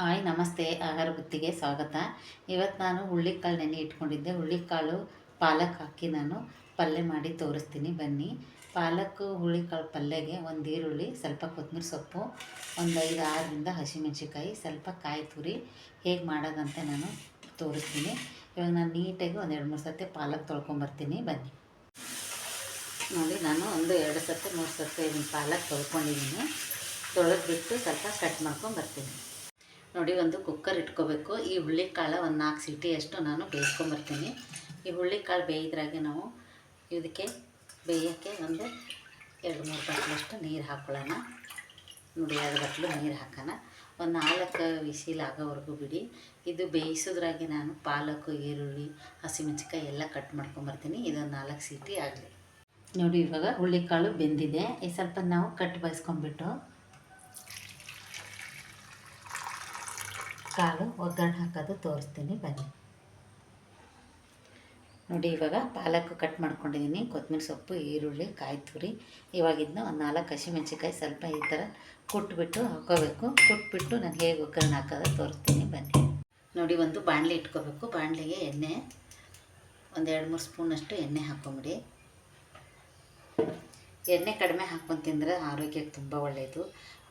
Hi, ನಮಸ್ತೆ. ಆಹಾರ ಗುತ್ತಿಗೆ ಸ್ವಾಗತ. ಇವತ್ತು ನಾನು ಹುಳ್ಳಿಕಾಳು ನೆನೆ ಇಟ್ಕೊಂಡಿದ್ದೆ. ಹುಳ್ಳಿಕಾಳು ಪಾಲಕ್ ಹಾಕಿ ನಾನು ಪಲ್ಯ ಮಾಡಿ ತೋರಿಸ್ತೀನಿ. ಬನ್ನಿ. ಪಾಲಕ್, ಹುಳ್ಳಿಕಾಳು ಪಲ್ಯಗೆ ಒಂದು ಈರುಳ್ಳಿ, ಸ್ವಲ್ಪ ಕೊತ್ತಂಬರಿ ಸೊಪ್ಪು, ಒಂದು ಐದು, ಆರರಿಂದ ಹಸಿಮೆಣ್ಸಿಕಾಯಿ ಸ್ವಲ್ಪ ಕಾಯಿ ತುರಿ. ಹೇಗೆ ಮಾಡೋದಂತ ನಾನು ತೋರಿಸ್ತೀನಿ. ಇವಾಗ ನಾನು ನೀಟಾಗಿ ಒಂದು ಎರಡು, ಮೂರು ಸತಿ ಪಾಲಕ್ ತೊಳ್ಕೊಂಬರ್ತೀನಿ ಬನ್ನಿ. ನೋಡಿ, ನಾನು ಒಂದು ಎರಡು ಸತಿ ಮೂರು ಸತಿ ಪಾಲಕ್ ತೊಳ್ಕೊಂಡಿದ್ದೀನಿ. ತೊಳೆದ್ಬಿಟ್ಟು ಸ್ವಲ್ಪ ಕಟ್ ಮಾಡ್ಕೊಂಡು ಬರ್ತೀನಿ. ನೋಡಿ, ಒಂದು ಕುಕ್ಕರ್ ಇಟ್ಕೋಬೇಕು. ಈ ಹುಳ್ಳಿಕಾಳು ಒಂದು ನಾಲ್ಕು ಸೀಟಿಯಷ್ಟು ನಾನು ಬೇಯಿಸ್ಕೊಂಬರ್ತೀನಿ. ಈ ಹುಳ್ಳಿಕಾಳು ಬೇಯಿದ್ರಾಗೆ ನಾವು ಇದಕ್ಕೆ ಬೇಯೋಕ್ಕೆ ಒಂದು ಎರಡು ಮೂರು ಬಟ್ಲಷ್ಟು ನೀರು ಹಾಕ್ಕೊಳ್ಳೋಣ ನೋಡಿ, ಎರಡು ಬಟ್ಲು ನೀರು ಹಾಕೋಣ. ಒಂದು ನಾಲ್ಕು ವಿಸಿಲ್ ಆಗೋವರೆಗೂ ಬಿಡಿ. ಇದು ಬೇಯಿಸೋದ್ರಾಗೆ ನಾನು ಪಾಲಕ್, ಈರುಳ್ಳಿ ಹಸಿಮೆಣ್ಸಿಕಾಯಿ ಎಲ್ಲ ಕಟ್ ಮಾಡ್ಕೊಂಬರ್ತೀನಿ. ಇದೊಂದು ನಾಲ್ಕು ಸೀಟಿ ಆಗಲಿ. ನೋಡಿ, ಇವಾಗ ಹುಳ್ಳಿಕಾಳು ಬೆಂದಿದೆ. ಈ ಸ್ವಲ್ಪ ನಾವು ಕಟ್ ಬಾಯಿಸ್ಕೊಂಡ್ಬಿಟ್ಟು ಕಾಳು, ಒಗ್ಗರಣೆ ಹಾಕೋದು ತೋರಿಸ್ತೀನಿ, ಬನ್ನಿ. ನೋಡಿ, ಇವಾಗ ಪಾಲಕ್ ಕಟ್ ಮಾಡ್ಕೊಂಡಿದ್ದೀನಿ. ಕೊತ್ತಂಬರಿ ಸೊಪ್ಪು, ಈರುಳ್ಳಿ, ಕಾಯಿ ತುರಿ. ಇವಾಗ ಇದನ್ನ ಒಂದು ನಾಲ್ಕು ಹಸಿಮೆಣ್ಸಿಕಾಯಿ ಸ್ವಲ್ಪ ಈ ಥರ ಕುಟ್ಬಿಟ್ಟು ಹಾಕೋಬೇಕು. ಕುಟ್ಬಿಟ್ಟು ನಾನು ಹೇಗೆ ಒಗ್ಗರಣೆ ಹಾಕೋದು ತೋರಿಸ್ತೀನಿ, ಬನ್ನಿ. ನೋಡಿ, ಒಂದು ಬಾಣಲೆ ಇಟ್ಕೋಬೇಕು. ಬಾಣಲೆಗೆ ಎಣ್ಣೆ, ಒಂದು ಎರಡು ಮೂರು ಸ್ಪೂನಷ್ಟು ಎಣ್ಣೆ ಹಾಕೊಂಬಿಡಿ. ಎಣ್ಣೆ ಕಡಿಮೆ ಹಾಕ್ಕೊಂಡು ತಿಂದರೆ ಆರೋಗ್ಯಕ್ಕೆ ತುಂಬ ಒಳ್ಳೆಯದು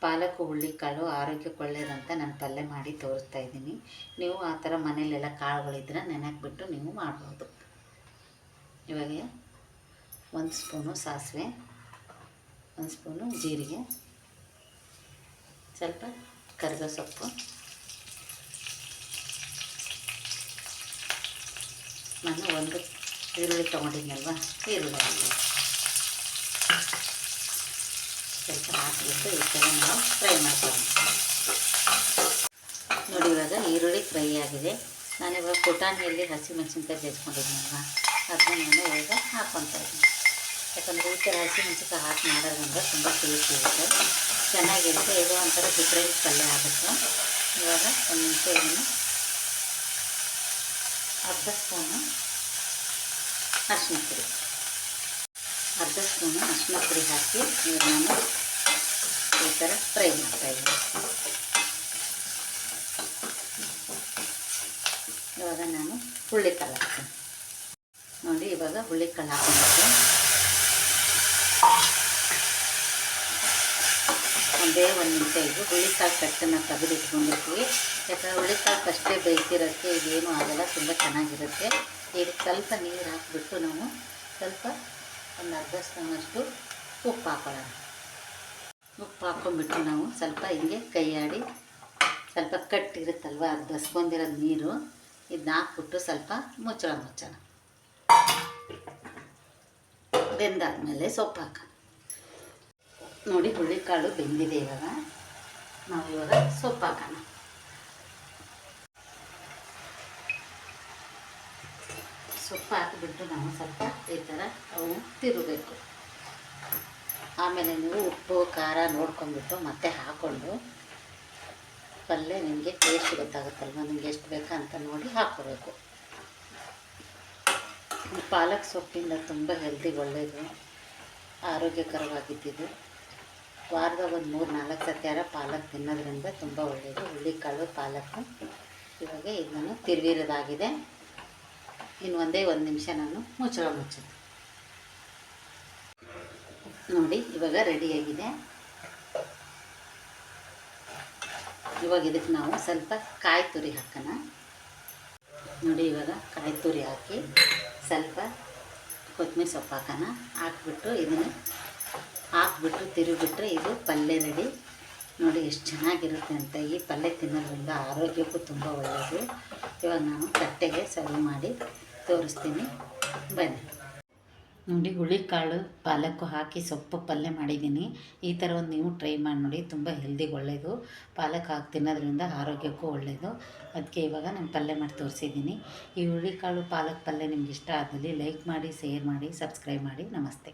ಪಾಲಕು ಹುಳ್ಳಿಕಾಳು ಆರೋಗ್ಯಕ್ಕೆ ಒಳ್ಳೆಯದಂತ ನಾನು ಪಲ್ಯ ಮಾಡಿ ತೋರಿಸ್ತಾ ಇದ್ದೀನಿ. ನೀವು ಆ ಥರ ಮನೇಲೆಲ್ಲ ಕಾಳುಗಳಿದ್ರೆ ನೆನೆಕ್ಬಿಟ್ಟು ನೀವು ಮಾಡ್ಬೋದು. ಇವಾಗ ಒಂದು ಸ್ಪೂನು ಸಾಸಿವೆ, ಒಂದು ಸ್ಪೂನು ಜೀರಿಗೆ, ಸ್ವಲ್ಪ ಕರಿಬೇವು ಸೊಪ್ಪು, ನಾನು ಒಂದು ಈರುಳ್ಳಿ ತೊಗೊಂಡಿದ್ನಲ್ವ, ಈರುಳ್ಳಿ ಹಾಕಿ ಸ್ವಲ್ಪ ಹಾಕಿಬಿಟ್ಟು ಈ ಥರ ನಾವು ಫ್ರೈ ಮಾಡ್ಕೊಳ್ಳೋಣ. ನೋಡಿ, ಇವಾಗ ಈರುಳ್ಳಿ ಫ್ರೈ ಆಗಿದೆ. ನಾನು ಇವಾಗ ಪುಟಾಣಿಯಲ್ಲಿ ಹಸಿಮೆಣಸಿನ್ಕಾಯಿ ಬೇಯಿಸ್ಕೊಂಡಿದ್ದೀನಲ್ವ, ಅದನ್ನ ನಾನು ಇವಾಗ ಹಾಕ್ಕೊತಾ ಇದ್ದೀನಿ. ಯಾಕಂದರೆ ಈ ಥರ ಹಸಿಮೆಣಸಿನ್ಕಾಯಿ ಹಾಕಿ ಮಾಡೋದ್ರಿಂದ ತುಂಬ ಟೇಸ್ಟ್ ಇರುತ್ತೆ. ಚೆನ್ನಾಗಿರುತ್ತೆ ಇದು ಒಂಥರ ಡಿಫ್ರೆಂಟ್ ಪಲ್ಯ ಆಗುತ್ತೆ. ಇವಾಗ ಒಂದು ನಿಮಿಷ ಇದನ್ನು ಅರ್ಧ ಸ್ಪೂನು ಅರಿಶಿನ ಪುಡಿ. ಅರ್ಧ ಸ್ಪೂನು ಅರಿಶಿನ ಪುಡಿ ಹಾಕಿ ಇವಾಗ ನಾನು ಈ ಥರ ಫ್ರೈ ಮಾಡ್ತಾಯಿದ್ದೀನಿ ಇವಾಗ ನಾನು ಹುಳ್ಳಿಕಾಳು ಹಾಕ್ತೀನಿ ನೋಡಿ ಇವಾಗ ಹುಳ್ಳಿಕಾಳು ಹಾಕೊಂಡ್ಬಿಟ್ಟು ಒಂದೇ ಒಂದು ನಿಮಿಷ ಇದು ಹುಳ್ಳಿಕಾಳು ಕಟ್ಟನ್ನು ತೆಗೆದಿಟ್ಕೊಂಡಿರ್ತೀವಿ ಯಾಕಂದರೆ ಹುಳ್ಳಿಕಾಳು ಫಸ್ಟೇ ಬೇಯಿಸಿರೋಕ್ಕೆ ಇದೇನು ಆಗಲ್ಲ ತುಂಬ ಚೆನ್ನಾಗಿರುತ್ತೆ ಈಗ ಸ್ವಲ್ಪ ನೀರು ಹಾಕಿಬಿಟ್ಟು ನಾವು ಸ್ವಲ್ಪ ಒಂದು ಅರ್ಧ ಸ್ಪೂನಷ್ಟು ಉಪ್ಪು ಹಾಕೊಳ್ಳೋಣ ಉಪ್ಪು ಹಾಕ್ಕೊಂಡ್ಬಿಟ್ಟು ನಾವು. ಸ್ವಲ್ಪ ಹಿಂಗೆ ಕೈಯಾಡಿ ಸ್ವಲ್ಪ ಕಟ್ಟಿರುತ್ತಲ್ವ, ಅದು ಬಸ್ಕೊಂಡಿರೋ ನೀರು. ಇದನ್ನ ಹಾಕ್ಬಿಟ್ಟು ಸ್ವಲ್ಪ ಮುಚ್ಚಳ ಮುಚ್ಚೋಣ ಬೆಂದಾದ್ಮೇಲೆ ಸೊಪ್ಪು ಹಾಕೋಣ ನೋಡಿ ಹುಳಿಕಾಳು ಬೆಂದಿದೆ ಇವಾಗ. ನಾವು ಇವಾಗ ಸೊಪ್ಪು ಹಾಕೋಣ. ಸೊಪ್ಪು ಹಾಕಿಬಿಟ್ಟು ನಾವು ಸ್ವಲ್ಪ ಈ ಥರ ಅವು ತಿರುಗಬೇಕು. ಆಮೇಲೆ ನೀವು ಉಪ್ಪು, ಖಾರ ನೋಡ್ಕೊಂಡ್ಬಿಟ್ಟು ಮತ್ತೆ ಹಾಕ್ಕೊಂಡು ಪಲ್ಯ ನಿಮಗೆ ಟೇಸ್ಟ್ ಗೊತ್ತಾಗುತ್ತಲ್ವ? ನಿಮ್ಗೆ ಎಷ್ಟು ಬೇಕಾ ಅಂತ ನೋಡಿ ಹಾಕ್ಕೋಬೇಕು. ಪಾಲಕ್ ಸೊಪ್ಪಿಂದ ತುಂಬ ಹೆಲ್ದಿ ಒಳ್ಳೆಯದು ಆರೋಗ್ಯಕರವಾಗಿದ್ದಿದ್ದು. ವಾರದ ಒಂದು ಮೂರು ನಾಲ್ಕು ಸತ್ಯಾರ ಪಾಲಕ್ ತಿನ್ನೋದ್ರಿಂದ ತುಂಬ ಒಳ್ಳೆಯದು ಹುಳ್ಳಿಕಾಳು ಪಾಲಕ್ಕು ಇವಾಗ ಇದನ್ನು ತಿರುವಿರೋದಾಗಿದೆ. ಇನ್ನು ಒಂದೇ ಒಂದು ನಿಮಿಷ ನಾನು ಮುಚ್ಚಳ ಮುಚ್ಚೋದು ನೋಡಿ, ಇವಾಗ ರೆಡಿಯಾಗಿದೆ ಇವಾಗ ಇದಕ್ಕೆ ನಾವು ಸ್ವಲ್ಪ ಕಾಯಿ ತುರಿ ಹಾಕೋಣ. ನೋಡಿ, ಇವಾಗ ಕಾಯಿ ತುರಿ ಹಾಕಿ ಸ್ವಲ್ಪ ಕೊತ್ತಂಬರಿ ಸೊಪ್ಪು ಹಾಕೋಣ. ಹಾಕ್ಬಿಟ್ಟು ಇದನ್ನು ಹಾಕ್ಬಿಟ್ಟು ತಿರುಗಿಬಿಟ್ರೆ ಇದು ಪಲ್ಯ ರೆಡಿ ನೋಡಿ, ಎಷ್ಟು ಚೆನ್ನಾಗಿರುತ್ತೆ ಅಂತ. ಈ ಪಲ್ಯ ತಿನ್ನೋದ್ರಿಂದ ಆರೋಗ್ಯಕ್ಕೂ ತುಂಬ ಒಳ್ಳೆಯದು ಇವಾಗ ನಾನು ತಟ್ಟೆಗೆ ಸರ್ವ್ ಮಾಡಿ ತೋರಿಸ್ತೀನಿ. ಬನ್ನಿ. ನೋಡಿ ಹುಳಿಕಾಳು, ಪಾಲಕ್ಕು ಹಾಕಿ ಸೊಪ್ಪು ಪಲ್ಯ ಮಾಡಿದ್ದೀನಿ. ಈ ಥರ ಒಂದು ನೀವು ಟ್ರೈ ಮಾಡಿ ನೋಡಿ, ತುಂಬ ಹೆಲ್ದಿಗೆ ಒಳ್ಳೆಯದು ಪಾಲಕ್ ಹಾಕಿ ತಿನ್ನೋದ್ರಿಂದ ಆರೋಗ್ಯಕ್ಕೂ ಒಳ್ಳೆಯದು ಅದಕ್ಕೆ ಇವಾಗ ನಾನು ಪಲ್ಯ ಮಾಡಿ ತೋರಿಸಿದ್ದೀನಿ. ಈ ಹುಳಿಕಾಳು, ಪಾಲಕ್ ಪಲ್ಯ ನಿಮ್ಗೆ ಇಷ್ಟ ಆದಲ್ಲಿ ಲೈಕ್ ಮಾಡಿ, ಶೇರ್ ಮಾಡಿ, ಸಬ್ಸ್ಕ್ರೈಬ್ ಮಾಡಿ. ನಮಸ್ತೆ.